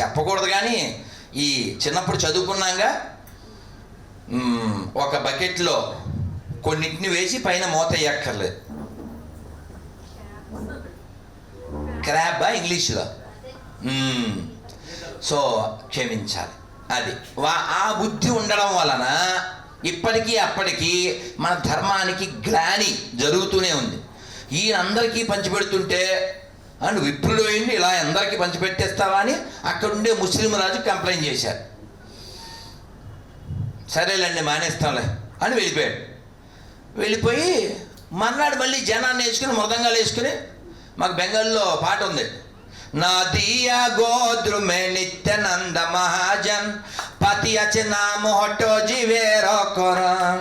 చెప్పకూడదు కానీ ఈ చిన్నప్పుడు చదువుకున్నాగా ఒక బకెట్లో కొన్నింటిని వేసి పైన మూత ఎక్కర్లేదు క్రాబా ఇంగ్లీష్లో? సో క్షమించాలి. అది. వా- ఆ బుద్ధి ఉండడం వలన ఇప్పటికీ అప్పటికీ మన ధర్మానికి గ్లాని జరుగుతూనే ఉంది. ఈయనందరికీ పంచిపెడుతుంటే అండ్ విప్రుడు అయింది ఇలా అందరికీ పంచిపెట్టేస్తావా అని అక్కడుండే ముస్లిం రాజు కంప్లైంట్ చేశారు. సరేలేండి మానేస్తాంలే అని వెళ్ళిపోయాడు. వెళ్ళిపోయి మర్నాడు మళ్ళీ జనాన్ని వేసుకుని మృదంగాలు వేసుకుని మాకు బెంగాల్లో పాట ఉంది. నా దియా గోద్రు మే నిత్యానంద మహాజన్ పతి అచ నామ హటో జీవేరో కొరం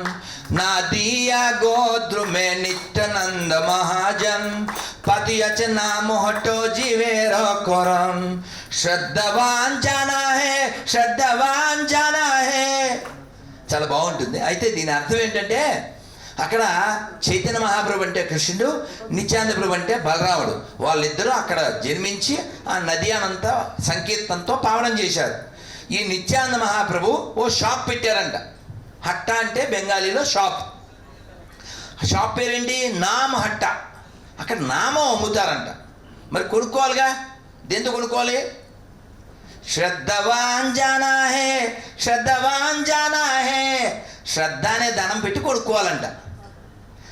నా దియా గోద్రు మే నిత్యానంద మహాజన్ పతి అచ నామ హటో జీవేరో కొరం శ్రద్ధవాన్ జానా హే శ్రద్ధవాన్ జానా హే చాలా బాగుంటుంది. అయితే దీని అర్థం ఏంటంటే అక్కడ చైతన్య మహాప్రభు అంటే కృష్ణుడు నిత్యానంద ప్రభు అంటే బలరాముడు. వాళ్ళిద్దరూ అక్కడ జన్మించి ఆ నది అనంత సంకీర్తనతో పావనం చేశారు. ఈ నిత్యానంద మహాప్రభు ఓ షాప్ పెట్టారంట. హట్ట అంటే బెంగాలీలో షాప్. షాప్ పేరేంటి? నామ హట్ట అక్కడ నామం అమ్ముతారంట. మరి కొనుక్కోవాలిగా? దేంతో కొనుక్కోవాలి? శ్రద్ధవాన్ జానా హే శ్రద్ధవాన్ జానా హే శ్రద్ధ అనే ధనం పెట్టి కొనుక్కోవాలంట.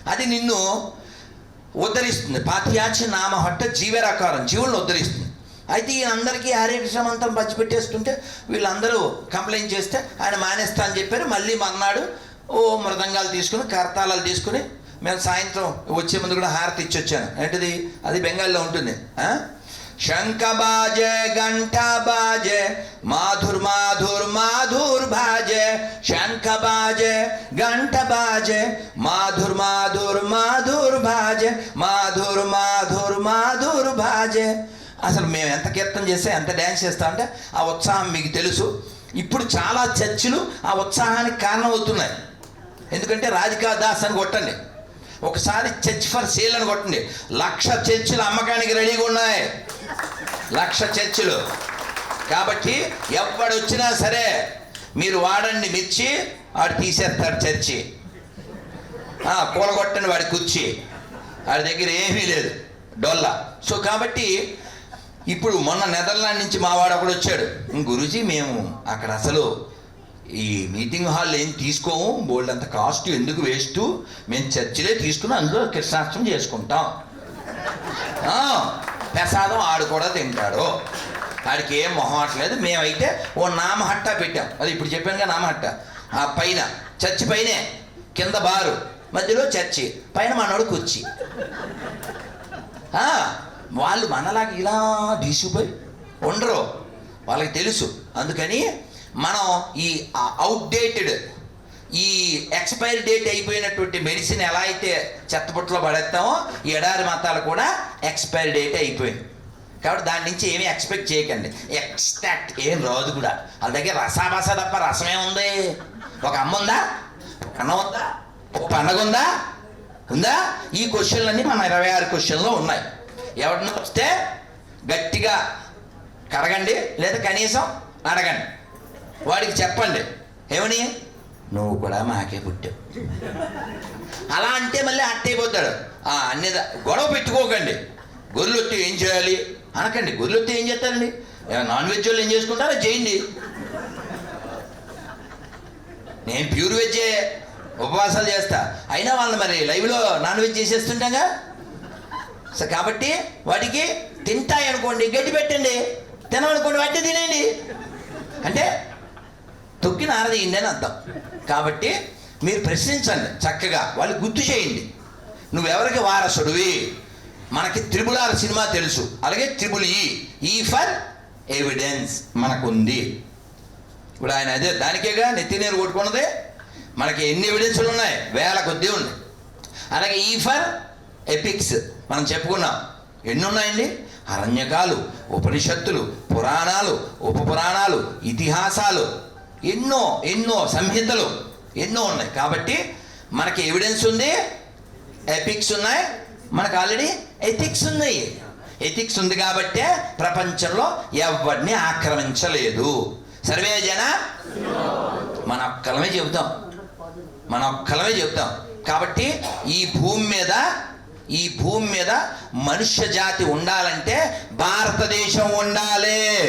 అది నిన్ను ఉద్ధరిస్తుంది. పాఠ్యాచి నామ హట్ట జీవరాకారం జీవులను ఉద్ధరిస్తుంది. అయితే ఈ అందరికీ హరే కృష్ణ మంత్రం పంచిపెట్టేస్తుంటే వీళ్ళందరూ కంప్లైంట్ చేస్తే ఆయన మానేస్తా అని చెప్పారు. మళ్ళీ మర్నాడు ఓ మృదంగాలు తీసుకుని కర్తాళాలు తీసుకుని మేము సాయంత్రం వచ్చే ముందు కూడా హారతి ఇచ్చి వచ్చాను ఏంటిది? అది బెంగాల్లో ఉంటుంది. శంఖ బాజే గంట బాజే మాధుర్ మాధుర్ మాధుర్ బాజే శంఖ బాజే గంట బాజే మాధుర్ మాధుర్ మాధుర్ బాజే మాధుర్ మాధుర్ మాధుర్ బాజే. అసలు మేము ఎంత కీర్తన చేస్తే ఎంత డ్యాన్స్ చేస్తా అంటే ఆ ఉత్సాహం మీకు తెలుసు. ఇప్పుడు చాలా చర్చిలు ఆ ఉత్సాహానికి కారణం అవుతున్నాయి ఎందుకంటే రాధికా దాస్ అని కొట్టండి. ఒకసారి చర్చ్ ఫర్ సేల్ అని కొట్టండి. లక్ష చర్చిలు అమ్మకానికి రెడీగా ఉన్నాయి. లక్ష చర్చిలు. కాబట్టి ఎవడు వచ్చినా సరే మీరు వాడండి మిర్చి వాడు తీసేస్తాడు చర్చి. ఆ, కూలగొట్టండి వాడి కుర్చీ. వాడి దగ్గర ఏమీ లేదు. డొల్లా. సో కాబట్టి ఇప్పుడు మొన్న నెదర్లాండ్ నుంచి మా వాడు ఒకడు వచ్చాడు. గురూజీ మేము అక్కడ అసలు ఈ మీటింగ్ హాల్ ఏం తీసుకోము బోల్డ్ అంత కాస్ట్ ఎందుకు వేస్ట్ మేము చర్చిలే తీసుకుని అందులో కృష్ణాష్టం చేసుకుంటాం. ప్రసాదం ఆడు కూడా తింటాడు. ఆడికి ఏం మొహమాటలేదు మేమైతే ఓ నామహట్ట పెట్టాం. అది ఇప్పుడు చెప్పానుగా నామహట్ట. ఆ పైన చర్చి పైనే కింద బారు మధ్యలో చర్చి పైన మనోడు కుర్చీ. వాళ్ళు మనలాగా ఇలా డీసిపోయి ఉండరు. వాళ్ళకి తెలుసు. అందుకని మనం ఈ అవుట్డేటెడ్ ఈ ఎక్స్పైరీ డేట్ అయిపోయినటువంటి మెడిసిన్ ఎలా అయితే చెత్తపుట్లో పడేస్తామో ఈ ఎడారి మతాలు కూడా ఎక్స్పైరీ డేట్ అయిపోయింది కాబట్టి దాని నుంచి ఏమీ ఎక్స్పెక్ట్ చేయకండి. ఎక్స్ట్రాక్ట్ ఏం రాదు కూడా. వాళ్ళ దగ్గర రసాభాస తప్ప రసమే ఉంది. ఒక అమ్మ ఉందా? ఒక అన్నం ఉందా? ఒక పండగ ఉందా? ఉందా? ఈ క్వశ్చన్లన్నీ మన ఇరవై ఆరు క్వశ్చన్లో ఉన్నాయి. ఎవరిని వస్తే గట్టిగా కడగండి లేదా కనీసం అడగండి వాడికి చెప్పండి. ఏమని? నువ్వు కూడా మాకే పుట్టావు అలా అంటే మళ్ళీ అట్టయిపోతాడు ఆ, అన్ని గొడవ పెట్టుకోకండి. గొర్రెలొత్తి ఏం చేయాలి? అనకండి. గొర్రెలొత్తి ఏం చేస్తారండి? నాన్ వెజ్ వాళ్ళు ఏం చేసుకుంటారో? చేయండి. నేను ప్యూర్ వెజ్జే ఉపవాసాలు చేస్తా. అయినా వాళ్ళని మరి లైవ్లో నాన్ వెజ్ చేసేస్తుంటాగా? సో కాబట్టి వాటికి తింటాయి అనుకోండి గడ్డి పెట్టండి. తినమనుకోండి. వాటి తినండి తొక్కి నారదీయండి అని అర్థం. కాబట్టి మీరు ప్రశ్నించండి చక్కగా. వాళ్ళు గుర్తు చేయండి. నువ్వెవరికి వారసుడివి? మనకి త్రిబుల్ ఆర్ సినిమా తెలుసు. అలాగే త్రిబుల్ ఈ. ఈ ఫర్ ఎవిడెన్స్ మనకుంది. ఇప్పుడు ఆయన అదే దానికేగా నెత్తి నీరు కొట్టుకున్నదే. మనకి ఎన్ని ఎవిడెన్స్లు ఉన్నాయి? వేల కొద్దీ ఉన్నాయి. అలాగే ఈ ఫర్ ఎపిక్స్ మనం చెప్పుకున్నాం. ఎన్ని ఉన్నాయండి? అరణ్యకాలు ఉపనిషత్తులు పురాణాలు ఉపపురాణాలు ఇతిహాసాలు ఎన్నో ఎన్నో సంహితలు ఎన్నో ఉన్నాయి. కాబట్టి మనకి ఎవిడెన్స్ ఉంది ఎపిక్స్ ఉన్నాయి మనకు ఆల్రెడీ ఎథిక్స్ ఉన్నాయి. ఎథిక్స్ ఉంది కాబట్టే ప్రపంచంలో ఎవరిని ఆక్రమించలేదు. సర్వే జన మన ఒక్కలమే చెబుతాం. మన ఒక్కలమే చెబుతాం. కాబట్టి ఈ భూమి మీద ఈ భూమి మీద మనుష్య జాతి ఉండాలంటే భారతదేశం ఉండాలి.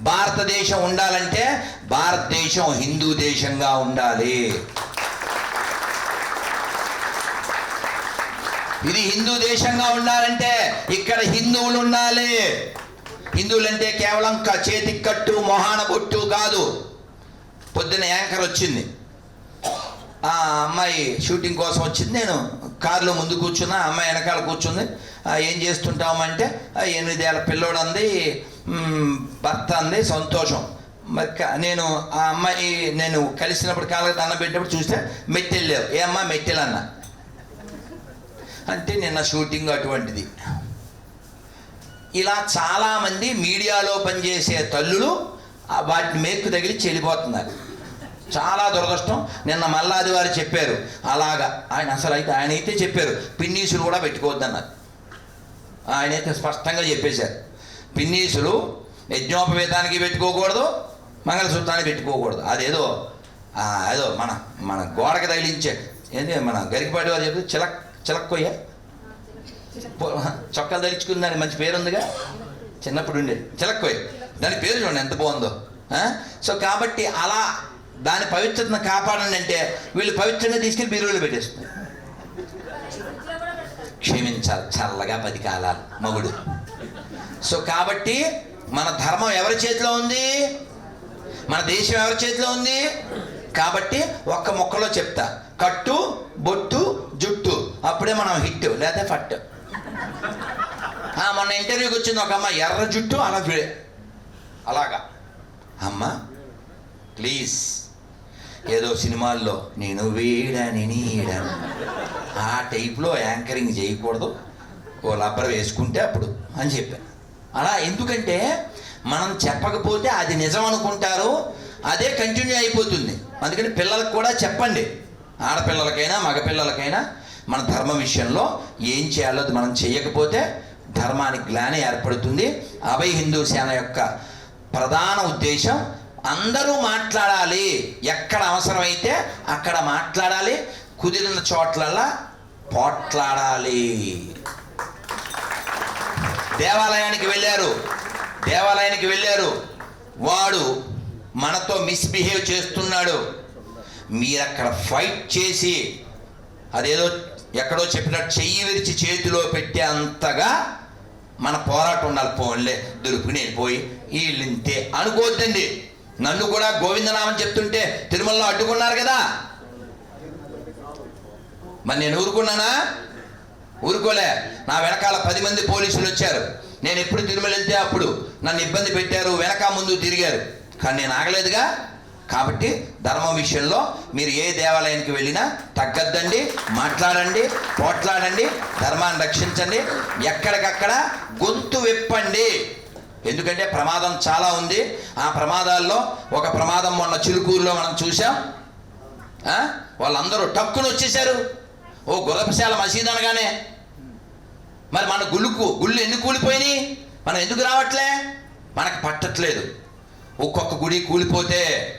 భారతదేశం ఉండాలంటే భారతదేశం హిందూ దేశంగా ఉండాలి. ఇది హిందూ దేశంగా ఉండాలంటే ఇక్కడ హిందువులు ఉండాలి. హిందువులు అంటే కేవలం క- చేతికి కట్టు మొహాన బొట్టు కాదు. పొద్దున యాంకర్ వచ్చింది. ఆ అమ్మాయి షూటింగ్ కోసం వచ్చింది. నేను కారులో ముందు కూర్చున్నా అమ్మాయి వెనకాల కూర్చుంది. ఏం చేస్తుంటామంటే "ఆ, ఎనిమిదేళ్ళ పిల్లోడు అంది భర్త అంది సంతోషం. మరి నేను ఆ అమ్మాయి నేను కలిసినప్పుడు కాళ్ళకి దండం పెట్టినప్పుడు చూస్తే మెట్టెళ్ళావు ఏ అమ్మాయి మెట్టెలు అన్న అంటే నిన్న షూటింగ్ అటువంటిది. ఇలా చాలామంది మీడియాలో పనిచేసే తల్లులు వాటిని మేక్కు తగిలి చెల్లిపోతున్నారు చాలా దురదృష్టం. నిన్న మల్లాది వారు చెప్పారు. అలాగా. ఆయన అసలు అయితే ఆయన అయితే చెప్పారు. పిన్నీసులు కూడా పెట్టుకోవద్దన్నారు. ఆయన అయితే స్పష్టంగా చెప్పేశారు. పిన్నీసులు యజ్ఞోపవేతానికి పెట్టుకోకూడదు మంగళసూత్రానికి పెట్టుకోకూడదు. అదేదో ఏదో మన మన గోడకి తగిలించే ఏంటి మన గరికపాటి వారు చెప్తే చిలక్ చిలక్కొయ్య పో- చొక్కాలు ధరించుకుని దానికి మంచి పేరు ఉందిగా? చిన్నప్పుడు ఉండేది. చిలక్కోయ్ దాని పేరు చూడండి ఎంత బాగుందో. సో కాబట్టి అలా దాని పవిత్రతను కాపాడండి అంటే వీళ్ళు పవిత్రంగా తీసుకెళ్ళి బీరువులు పెట్టేస్తున్నారు. క్షమించాలి చల్లగా పది కాలాలు మగుడు. సో కాబట్టి మన ధర్మం ఎవరి చేతిలో ఉంది? మన దేశం ఎవరి చేతిలో ఉంది? కాబట్టి ఒక్క మొక్కలో చెప్తా. కట్టు బొట్టు జుట్టు. అప్పుడే మనం హిట్ లేదా ఫట్. మొన్న ఇంటర్వ్యూకి వచ్చింది ఒక అమ్మ ఎర్ర జుట్టు అలా అలాగా. అమ్మ ప్లీజ్ ఏదో సినిమాల్లో నేను వీడని నీడని. ఆ టైప్లో యాంకరింగ్ చేయకూడదు. ఓ లబ్బర్ వేసుకుంటే అప్పుడు అని చెప్పాను అలా ఎందుకంటే మనం చెప్పకపోతే అది నిజం అనుకుంటారు అదే కంటిన్యూ అయిపోతుంది. అందుకని పిల్లలకు కూడా చెప్పండి. ఆడపిల్లలకైనా మగపిల్లలకైనా మన ధర్మ విషయంలో ఏం చేయాలో అది మనం చేయకపోతే ధర్మానికి గ్లాని ఏర్పడుతుంది. అభయ హిందూ సేన యొక్క ప్రధాన ఉద్దేశం అందరూ మాట్లాడాలి. ఎక్కడ అవసరమైతే అక్కడ మాట్లాడాలి. కుదిరిన చోట్లల్లా పోట్లాడాలి. దేవాలయానికి వెళ్ళారు. దేవాలయానికి వెళ్ళారు. వాడు మనతో మిస్బిహేవ్ చేస్తున్నాడు. మీరు అక్కడ ఫైట్ చేసి అదేదో ఎక్కడో చెప్పినట్టు చెయ్యి విరిచి చేతిలో పెట్టే అంతగా మన పోరాటం ఉండాలి. పోన్లే దొరుకుని వెళ్ళిపోయి వీళ్ళింతే అనుకోవద్దండి నన్ను కూడా గోవిందనామం చెప్తుంటే తిరుమలలో అడ్డుకున్నారు కదా. మరి నేను ఊరుకున్నానా? ఊరుకోలే. నా వెనకాల పది మంది పోలీసులు వచ్చారు. నేను ఎప్పుడు తిరుమల వెళ్తే అప్పుడు నన్ను ఇబ్బంది పెట్టారు వెనక ముందు తిరిగారు. కానీ నేను ఆగలేదుగా. కాబట్టి ధర్మం విషయంలో మీరు ఏ దేవాలయానికి వెళ్ళినా తగ్గద్దండి మాట్లాడండి పోట్లాడండి ధర్మాన్ని రక్షించండి ఎక్కడికక్కడ గొంతు విప్పండి. ఎందుకంటే ప్రమాదం చాలా ఉంది. ఆ ప్రమాదాల్లో ఒక ప్రమాదం మొన్న చిలుకూరులో మనం చూసాం వాళ్ళందరూ టక్కును వచ్చేసారు ఓ గుర్రపశాల మసీద్ అనగానే మరి మన గుళ్ళుకు గుళ్ళు ఎందుకు కూలిపోయినాయి? మనం ఎందుకు రావట్లే? మనకు పట్టట్లేదు. ఒక్కొక్క గుడి కూలిపోతే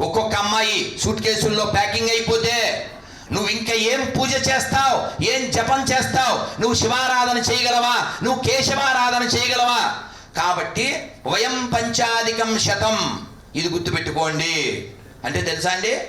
ఒక్కొక్క అమ్మాయి సూట్ కేసుల్లో ప్యాకింగ్ అయిపోతే నువ్వు ఇంకా ఏం పూజ చేస్తావు? ఏం జపం చేస్తావు? నువ్వు శివారాధన చేయగలవా? నువ్వు కేశవారాధన చేయగలవా? కాబట్టి వయం పంచాధికం శతం. ఇది గుర్తుపెట్టుకోండి. అంటే తెలుసా అండి?